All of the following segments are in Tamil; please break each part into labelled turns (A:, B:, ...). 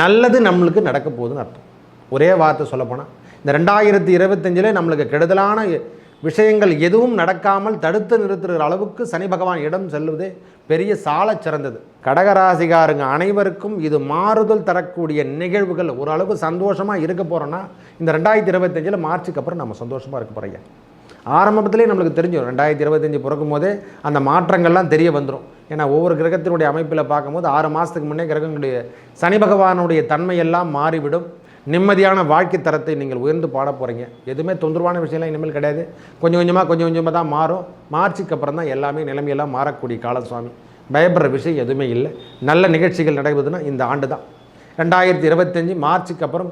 A: நல்லது நம்மளுக்கு நடக்க போகுதுன்னு அர்த்தம் ஒரே வார்த்தை சொல்லப்போனால் இந்த ரெண்டாயிரத்தி இருபத்தஞ்சில் நம்மளுக்கு கெடுதலான விஷயங்கள் எதுவும் நடக்காமல் தடுத்து நிறுத்துகிற அளவுக்கு சனி பகவான் இடம் செல்வதே பெரிய சால சிறந்தது கடகராசிகாருங்க அனைவருக்கும் இது மாறுதல் தரக்கூடிய நிகழ்வுகள் ஓரளவு சந்தோஷமாக இருக்க போகிறோன்னா இந்த ரெண்டாயிரத்தி இருபத்தஞ்சில் மார்ச்சுக்கு அப்புறம் நம்ம சந்தோஷமாக இருக்க போகிறீங்க ஆரம்பத்திலே நம்மளுக்கு தெரிஞ்சிடும் ரெண்டாயிரத்தி இருபத்தஞ்சி பிறக்கும் போதே அந்த மாற்றங்கள்லாம் தெரிய வந்துடும் ஏன்னா ஒவ்வொரு கிரகத்தினுடைய அமைப்பில் பார்க்கும்போது ஆறு மாதத்துக்கு முன்னே கிரகங்களுடைய சனி பகவானுடைய தன்மையெல்லாம் மாறிவிடும் நிம்மதியான வாழ்க்கை தரத்தை நீங்கள் உயர்ந்து பாட போகிறீங்க எதுவுமே தொந்தரவான விஷயம்லாம் இனிமேல் கிடையாது கொஞ்சம் கொஞ்சமாக கொஞ்சம் கொஞ்சமாக தான் மாறும் மார்ச்சுக்கு அப்புறம் தான் எல்லாமே நிலைமையெல்லாம் மாறக்கூடிய காலம் சுவாமி பயப்படுற விஷயம் எதுவுமே இல்லை நல்ல நிகழ்ச்சிகள் நடக்குதுன்னா இந்த ஆண்டு தான் ரெண்டாயிரத்தி இருபத்தஞ்சி மார்ச்சுக்கு அப்புறம்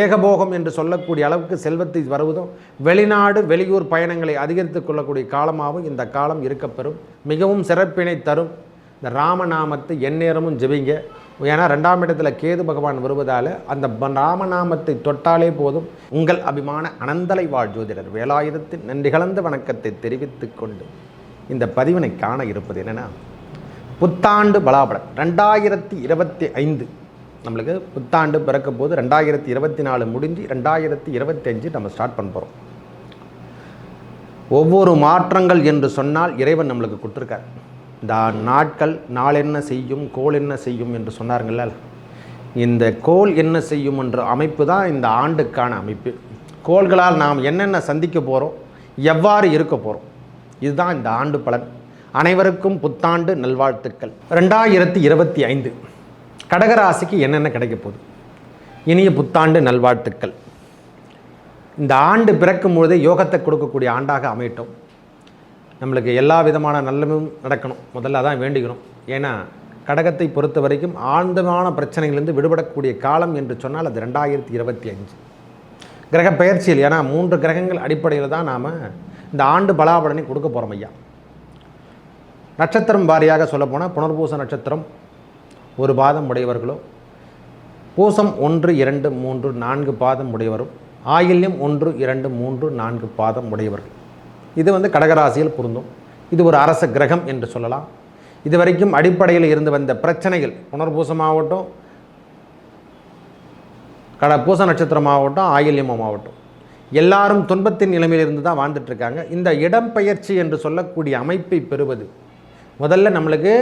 A: ஏகபோகம் என்று சொல்லக்கூடிய அளவுக்கு செல்வத்தை வருவதும் வெளிநாடு வெளியூர் பயணங்களை அதிகரித்து கொள்ளக்கூடிய காலமாகவும் இந்த காலம் இருக்கப்பெறும் மிகவும் சிறப்பினை தரும் இந்த ராமநாமத்தை எந்நேரமும் ஜெபிங்க ஏன்னா ரெண்டாம் இடத்துல கேது பகவான் வருவதால் அந்த ராமநாமத்தை தொட்டாலே போதும் உங்கள் அபிமான அனந்தலை வாழ் ஜோதிடர் வேலாயுதத்தின் நன்றி கலந்த வணக்கத்தை தெரிவித்து கொண்டு இந்த பதிவினை காண இருப்பது என்னென்னா புத்தாண்டு பலாபலம் ரெண்டாயிரத்தி இருபத்தி ஐந்து நம்மளுக்கு புத்தாண்டு பிறக்க போது ரெண்டாயிரத்தி இருபத்தி நாலு முடிஞ்சு ரெண்டாயிரத்தி இருபத்தஞ்சு நம்ம ஸ்டார்ட் பண்ண போகிறோம் ஒவ்வொரு மாற்றங்கள் என்று சொன்னால் இறைவன் நம்மளுக்கு கொடுத்துருக்கார் இந்த நாட்கள் நாள் என்ன செய்யும் கோல் என்ன செய்யும் என்று சொன்னாருங்கள இந்த கோல் என்ன செய்யும் என்ற அமைப்பு தான் இந்த ஆண்டுக்கான அமைப்பு கோள்களால் நாம் என்னென்ன சந்திக்க போகிறோம் எவ்வாறு இருக்க போகிறோம் இதுதான் இந்த ஆண்டு பலன் அனைவருக்கும் புத்தாண்டு நல்வாழ்த்துக்கள் ரெண்டாயிரத்தி இருபத்தி ஐந்து கடகராசிக்கு என்னென்ன கிடைக்க போகுது இனிய புத்தாண்டு நல்வாழ்த்துக்கள் இந்த ஆண்டு பிறக்கும் பொழுதே யோகத்தை கொடுக்கக்கூடிய ஆண்டாக அமையட்டும் நம்மளுக்கு எல்லா விதமான நல்லமும் நடக்கணும் முதல்ல தான் வேண்டிக்கணும் ஏன்னா கடகத்தை பொறுத்த வரைக்கும் ஆழ்ந்தமான பிரச்சனைகளிலிருந்து விடுபடக்கூடிய காலம் என்று சொன்னால் அது ரெண்டாயிரத்தி இருபத்தி அஞ்சு கிரக பயிற்சியில் ஏன்னா மூன்று கிரகங்கள் அடிப்படையில் தான் நாம் இந்த ஆண்டு பலாபலனை கொடுக்க போகிறோம் ஐயா நட்சத்திரம் வாரியாக சொல்லப்போனால் புனர்பூச நட்சத்திரம் ஒரு பாதம் உடையவர்களோ பூசம் ஒன்று இரண்டு மூன்று நான்கு பாதம் உடையவரும் ஆயில்யம் ஒன்று இரண்டு மூன்று நான்கு பாதம் உடையவர்கள் இது வந்து கடகராசியில் பொருந்தும் இது ஒரு அரச கிரகம் என்று சொல்லலாம் இது வரைக்கும் அடிப்படையில் இருந்து வந்த பிரச்சனைகள் புனர்பூசமாகட்டும் கட பூச நட்சத்திரமாகட்டும் ஆயில்யமாகட்டும் எல்லாரும் துன்பத்தின் நிலைமையிலிருந்து தான் வாழ்ந்துட்டுருக்காங்க இந்த இடம்பெயர்ச்சி என்று சொல்லக்கூடிய அமைப்பை பெறுவது முதல்ல நம்மளுக்கு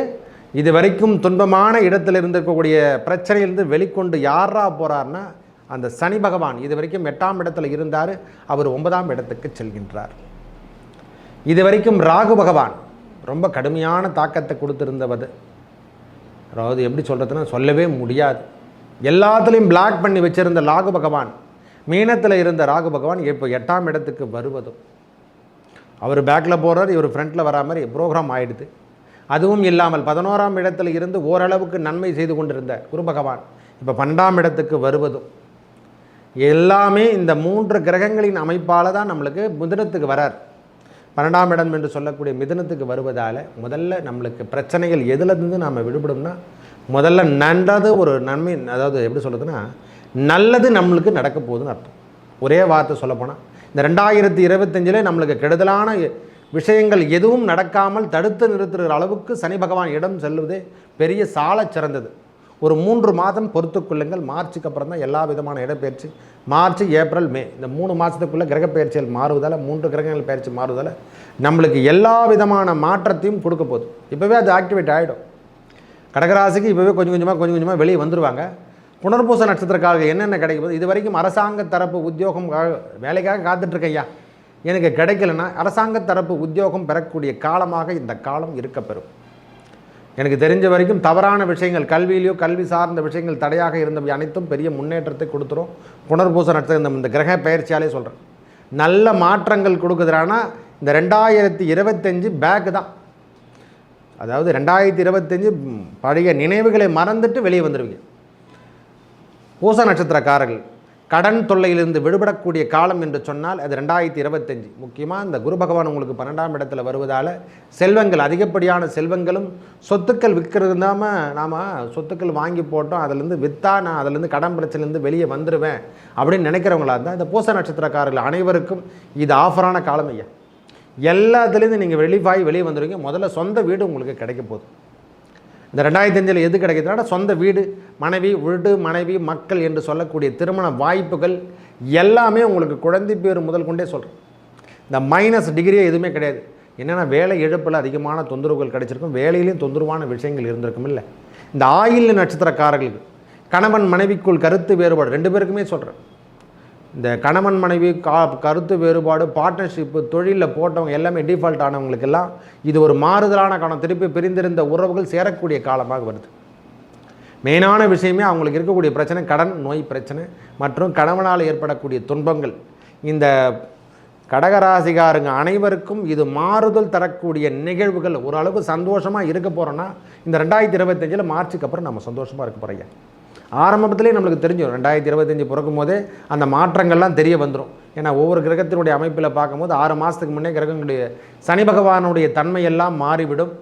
A: இது வரைக்கும் துன்பமான இடத்துல இருந்திருக்கக்கூடிய பிரச்சனையிலிருந்து வெளிக்கொண்டு யாரா போகிறார்னா அந்த சனி பகவான் இது வரைக்கும் எட்டாம் இடத்துல இருந்தார் அவர் ஒன்பதாம் இடத்துக்கு செல்கின்றார் இது வரைக்கும் ராகு பகவான் ரொம்ப கடுமையான தாக்கத்தை கொடுத்துருந்தவர் அதாவது எப்படி சொல்கிறதுனா சொல்லவே முடியாது எல்லாத்துலேயும் பிளாக் பண்ணி வச்சுருந்த ராகு பகவான் மீனத்தில் இருந்த ராகு பகவான் இப்போ எட்டாம் இடத்துக்கு வருவதும் அவர் பேக்கில் போகிறார் இவர் ஃப்ரண்ட்டில் வரா மாதிரி ப்ரோக்ராம் ஆகிடுது அதுவும் இல்லாமல் பதினோராம் இடத்தில் இருந்து ஓரளவுக்கு நன்மை செய்து கொண்டிருந்த குரு பகவான் இப்போ பன்னெண்டாம் இடத்துக்கு வருவதும் எல்லாமே இந்த மூன்று கிரகங்களின் அமைப்பால் தான் நம்மளுக்கு மிதனத்துக்கு வரார் பன்னெண்டாம் இடம் என்று சொல்லக்கூடிய மிதனத்துக்கு வருவதால் முதல்ல நம்மளுக்கு பிரச்சனைகள் எதுலேருந்து நாம் விடுபடும்னா முதல்ல நன்றது ஒரு நன்மை அதாவது எப்படி சொல்கிறதுனா நல்லது நம்மளுக்கு நடக்க போகுதுன்னு அர்த்தம் ஒரே வார்த்தை சொல்லப்போனால் இந்த ரெண்டாயிரத்தி இருபத்தஞ்சிலே நம்மளுக்கு கெடுதலான விஷயங்கள் எதுவும் நடக்காமல் தடுத்து நிறுத்துகிற அளவுக்கு சனி பகவான் இடம் செல்வதே பெரிய சால சிறந்தது ஒரு மூன்று மாதம் பொறுத்துக்கொள்ளுங்கள் மார்ச்சுக்கு அப்புறம் தான் எல்லா விதமான இடப்பெயர்ச்சி மார்ச் ஏப்ரல் மே இந்த மூணு மாதத்துக்குள்ளே கிரகப்பெயர்ச்சிகள் மாறுவதால் மூன்று கிரகங்கள் பயிற்சி மாறுவதால் நம்மளுக்கு எல்லா விதமான மாற்றத்தையும் கொடுக்க போகுது இப்போவே அது ஆக்டிவேட் ஆகிடும் கடகராசிக்கு இப்போவே கொஞ்சம் கொஞ்சமாக கொஞ்சம் கொஞ்சமாக வெளியே வந்துடுவாங்க புனர்பூச நட்சத்திரக்காக என்னென்ன கிடைக்கும் இது வரைக்கும் அரசாங்க தரப்பு உத்தியோகம் வேலைக்காக காத்துட்ருக்கையா எனக்கு கிடைக்கலன்னா அரசாங்க தரப்பு உத்தியோகம் பெறக்கூடிய காலமாக இந்த காலம் இருக்கப்பெறும் எனக்கு தெரிஞ்ச வரைக்கும் தவறான விஷயங்கள் கல்வியிலையோ கல்வி சார்ந்த விஷயங்கள் தடையாக இருந்தவை அனைத்தும் பெரிய முன்னேற்றத்தை கொடுத்துரும் புனர்பூச நட்சத்திரம் இந்த கிரக பயிற்சியாலே சொல்கிறேன் நல்ல மாற்றங்கள் கொடுக்குறானா இந்த ரெண்டாயிரத்தி இருபத்தஞ்சு பேக்கு தான் அதாவது ரெண்டாயிரத்தி இருபத்தஞ்சு பழைய நினைவுகளை மறந்துட்டு வெளியே வந்துடுவீங்க பூச நட்சத்திரக்காரர்கள் கடன் தொல்லையிலிருந்து விடுபடக்கூடிய காலம் என்று சொன்னால் அது ரெண்டாயிரத்தி இருபத்தஞ்சி முக்கியமாக இந்த குரு பகவான் உங்களுக்கு பன்னெண்டாம் இடத்துல வருவதால் செல்வங்கள் அதிகப்படியான செல்வங்களும் சொத்துக்கள் விற்கிறது இல்லாமல் நாம் சொத்துக்கள் வாங்கி போட்டோம் அதுலேருந்து விற்றா நான் அதுலேருந்து கடன் பிரச்சனைலேருந்து வெளியே வந்துடுவேன் அப்படின்னு நினைக்கிறவங்களா இருந்தால் இந்த பூச நட்சத்திரக்காரர்கள் அனைவருக்கும் இது ஆஃபரான காலம் ஐயா எல்லாத்துலேருந்து நீங்கள் வெளிவாய் வெளியே வந்துடுவீங்க முதல்ல சொந்த வீடு உங்களுக்கு கிடைக்க போகுது இந்த ரெண்டாயிரத்தி அஞ்சில் எது கிடைக்கிறதுனால சொந்த வீடு மனைவி வீடு மனைவி மக்கள் என்று சொல்லக்கூடிய திருமண வாய்ப்புகள் எல்லாமே உங்களுக்கு குழந்தை பேர் முதல் கொண்டே சொல்கிறேன் இந்த மைனஸ் டிகிரியே எதுவுமே கிடையாது என்னென்னா வேலை இழப்பில் அதிகமான தொந்தரவுகள் கிடைச்சிருக்கும் வேலையிலையும் தொந்தரவான விஷயங்கள் இருந்திருக்கும் இல்லை இந்த ஆயில் நட்சத்திரக்காரர்களுக்கு கணவன் மனைவிக்குள் கருத்து வேறுபாடு ரெண்டு பேருக்குமே சொல்கிறேன் இந்த கணவன் மனைவி கா கருத்து வேறுபாடு பார்ட்னர்ஷிப்பு தொழிலில் போட்டவங்க எல்லாமே டிஃபால்ட் ஆனவங்களுக்கெல்லாம் இது ஒரு மாறுதலான காலம் திருப்பி பிரிந்திருந்த உறவுகள் சேரக்கூடிய காலமாக வருது மெயினான விஷயமே அவங்களுக்கு இருக்கக்கூடிய பிரச்சனை கடன் நோய் பிரச்சனை மற்றும் கணவனால் ஏற்படக்கூடிய துன்பங்கள் இந்த கடகராசிகாரங்க அனைவருக்கும் இது மாறுதல் தரக்கூடிய நிகழ்வுகள் ஓரளவு சந்தோஷமாக இருக்க போகிறோன்னா இந்த ரெண்டாயிரத்தி இருபத்தஞ்சில் மார்ச்சுக்கு அப்புறம் நம்ம சந்தோஷமாக இருக்க போகிறீங்க ஆரம்பத்திலே நம்மளுக்கு தெரிஞ்சிடும் ரெண்டாயிரத்தி இருபத்தஞ்சி பிறக்கும் போதே அந்த மாற்றங்கள்லாம் தெரிய வந்துடும் ஏன்னா ஒவ்வொரு கிரகத்தினுடைய அமைப்பில் பார்க்கும்போது ஆறு மாதத்துக்கு முன்னே கிரகங்களுடைய சனி பகவானுடைய தன்மையெல்லாம் மாறிவிடும்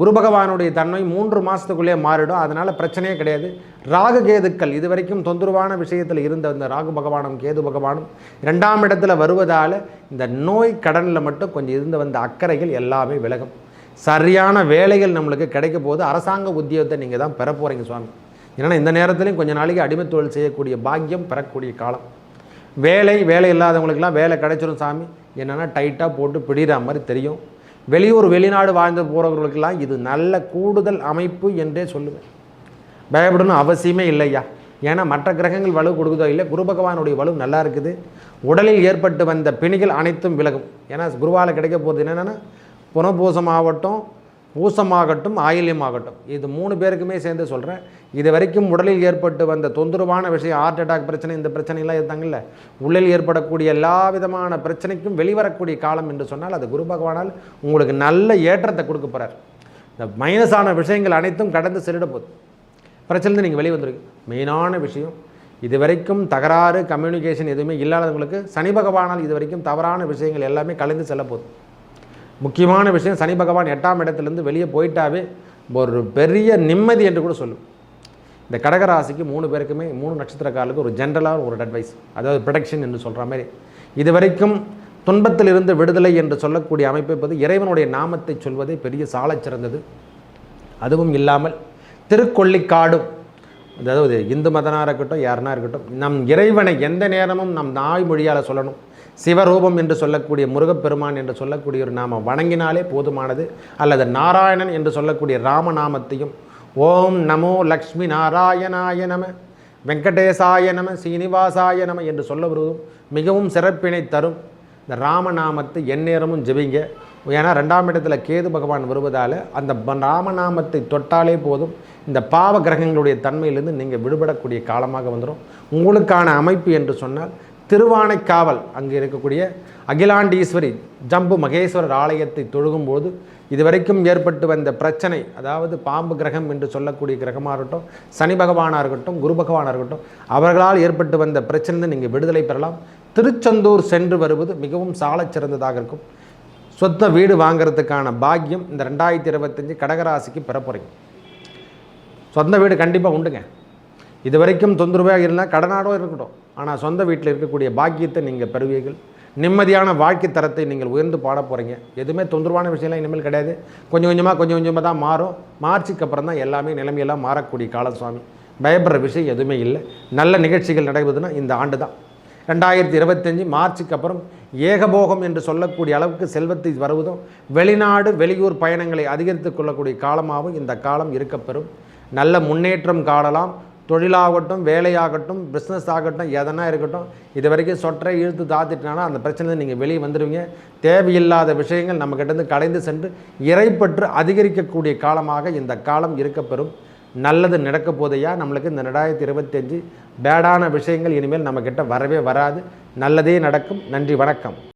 A: குரு பகவானுடைய தன்மை மூன்று மாதத்துக்குள்ளே மாறிடும் அதனால் பிரச்சனையே கிடையாது ராகு கேதுக்கள் இது வரைக்கும் தொந்தரவான விஷயத்தில் இருந்த இந்த ராகு பகவானும் கேது பகவானும் ரெண்டாம் இடத்துல வருவதால் இந்த நோய் கடனில் மட்டும் கொஞ்சம் இருந்து வந்த அக்கறைகள் எல்லாமே விலகும் சரியான வேலைகள் நம்மளுக்கு கிடைக்க போது அரசாங்க உத்தியோகத்தை நீங்கள் தான் பெற போகிறீங்க சுவாமி ஏன்னா இந்த நேரத்துலையும் கொஞ்சம் நாளைக்கு அடிமை தொழில் செய்யக்கூடிய பாக்கியம் பெறக்கூடிய காலம் வேலை வேலை இல்லாதவங்களுக்கெல்லாம் வேலை கிடைச்சிரும் சாமி என்னென்னா டைட்டாக போட்டு பிடிகிற மாதிரி தெரியும் வெளியூர் வெளிநாடு வாழ்ந்து போகிறவர்களுக்கெல்லாம் இது நல்ல கூடுதல் அமைப்பு என்றே சொல்லுவேன் பயப்படணும் அவசியமே இல்லையா ஏன்னா மற்ற கிரகங்கள் வலு கொடுக்குதோ இல்லை குரு பகவானுடைய வலு நல்லா இருக்குது உடலில் ஏற்பட்டு வந்த பிணிகள் அனைத்தும் விலகும் ஏன்னா குருவால் கிடைக்க போகிறது என்னென்னா புனபூசம் ஆகட்டும் ஊசமாகட்டும் ஆயில்யமாகட்டும் இது மூணு பேருக்குமே சேர்ந்து சொல்கிறேன் இது வரைக்கும் உடலில் ஏற்பட்டு வந்த தொந்தரவான விஷயம் ஹார்ட் அட்டாக் பிரச்சனை இந்த பிரச்சனைலாம் இருந்தாங்கல்ல உள்ளில் ஏற்படக்கூடிய எல்லா விதமான பிரச்சனைக்கும் வெளிவரக்கூடிய காலம் என்று சொன்னால் அது குரு பகவானால் உங்களுக்கு நல்ல ஏற்றத்தை கொடுக்க போகிறார் இந்த மைனஸான விஷயங்கள் அனைத்தும் கடந்து செல்லிட போகுது பிரச்சனை நீங்கள் வெளிவந்துருக்கு வந்துருக்கு மெயினான விஷயம் இது வரைக்கும் தகராறு கம்யூனிகேஷன் எதுவுமே இல்லாதவங்களுக்கு சனி பகவானால் இது வரைக்கும் தவறான விஷயங்கள் எல்லாமே கலந்து செல்ல போகுது முக்கியமான விஷயம் சனி பகவான் எட்டாம் இடத்துலேருந்து வெளியே போயிட்டாவே ஒரு பெரிய நிம்மதி என்று கூட சொல்லும் இந்த கடகராசிக்கு மூணு பேருக்குமே மூணு நட்சத்திரக்காரர்களுக்கு ஒரு ஜென்ரலாக ஒரு அட்வைஸ் அதாவது ப்ரொடெக்ஷன் என்று சொல்கிற மாதிரி இது வரைக்கும் துன்பத்திலிருந்து விடுதலை என்று சொல்லக்கூடிய அமைப்பு என்பது இறைவனுடைய நாமத்தை சொல்வதே பெரிய சாலை சிறந்தது அதுவும் இல்லாமல் திருக்கொள்ளிக்காடும் அதாவது இந்து மதனாக இருக்கட்டும் யாருனா இருக்கட்டும் நம் இறைவனை எந்த நேரமும் நம் நாய் மொழியால் சொல்லணும் சிவரூபம் என்று சொல்லக்கூடிய முருகப்பெருமான் என்று சொல்லக்கூடிய ஒரு நாம வணங்கினாலே போதுமானது அல்லது நாராயணன் என்று சொல்லக்கூடிய ராமநாமத்தையும் ஓம் நமோ லக்ஷ்மி நாராயணாய நம வெங்கடேசாய நம சீனிவாசாய நம என்று சொல்ல வருவதும் மிகவும் சிறப்பினை தரும் இந்த ராமநாமத்தை எந்நேரமும் ஜெபிங்க ஏன்னா ரெண்டாம் இடத்துல கேது பகவான் வருவதால் அந்த ராமநாமத்தை தொட்டாலே போதும் இந்த பாவ கிரகங்களுடைய தன்மையிலிருந்து நீங்கள் விடுபடக்கூடிய காலமாக வந்துடும் உங்களுக்கான அமைப்பு என்று சொன்னால் திருவானைக்காவல் அங்கே இருக்கக்கூடிய அகிலாண்டீஸ்வரி ஜம்பு மகேஸ்வரர் ஆலயத்தை தொழுகும்போது இதுவரைக்கும் ஏற்பட்டு வந்த பிரச்சனை அதாவது பாம்பு கிரகம் என்று சொல்லக்கூடிய கிரகமாக இருக்கட்டும் சனி பகவானாக இருக்கட்டும் குரு பகவானாக இருக்கட்டும் அவர்களால் ஏற்பட்டு வந்த பிரச்சனை நீங்கள் விடுதலை பெறலாம் திருச்செந்தூர் சென்று வருவது மிகவும் சாலச் சிறந்ததாக இருக்கும் சொத்த வீடு வாங்கிறதுக்கான பாக்கியம் இந்த ரெண்டாயிரத்தி இருபத்தஞ்சி கடகராசிக்கு பெறப்போகிறீங்க சொந்த வீடு கண்டிப்பாக உண்டுங்க இது வரைக்கும் தொந்தரவாக இருந்தால் கடனாடோ இருக்கட்டும் ஆனால் சொந்த வீட்டில் இருக்கக்கூடிய பாக்கியத்தை நீங்கள் பெறுவீர்கள் நிம்மதியான வாழ்க்கை தரத்தை நீங்கள் உயர்ந்து பாட போகிறீங்க எதுவுமே தொந்தரவான விஷயம்லாம் இனிமேல் கிடையாது கொஞ்சம் கொஞ்சமாக கொஞ்சம் கொஞ்சமாக தான் மாறும் மார்ச்சுக்கு அப்புறம் தான் எல்லாமே நிலைமையெல்லாம் மாறக்கூடிய காலம் சுவாமி பயப்படுற விஷயம் எதுவுமே இல்லை நல்ல நிகழ்ச்சிகள் நடக்குதுன்னா இந்த ஆண்டு தான் ரெண்டாயிரத்தி இருபத்தஞ்சி மார்ச்சுக்கு அப்புறம் ஏகபோகம் என்று சொல்லக்கூடிய அளவுக்கு செல்வத்தை வருவதும் வெளிநாடு வெளியூர் பயணங்களை அதிகரித்து கொள்ளக்கூடிய காலமாகவும் இந்த காலம் இருக்கப்பெறும் நல்ல முன்னேற்றம் காணலாம் தொழிலாகட்டும் வேலையாகட்டும் பிஸ்னஸ் ஆகட்டும் எதனா இருக்கட்டும் இது வரைக்கும் சொற்றை இழுத்து தாத்திட்டனால அந்த பிரச்சனை நீங்கள் வெளியே வந்துடுவீங்க தேவையில்லாத விஷயங்கள் நம்மக்கிட்டேருந்து கடைந்து சென்று இறைப்பற்று அதிகரிக்கக்கூடிய காலமாக இந்த காலம் இருக்கப்பெறும் நல்லது நடக்க போதையா நம்மளுக்கு இந்த ரெண்டாயிரத்தி இருபத்தஞ்சு பேடான விஷயங்கள் இனிமேல் நம்மக்கிட்ட வரவே வராது நல்லதே நடக்கும் நன்றி வணக்கம்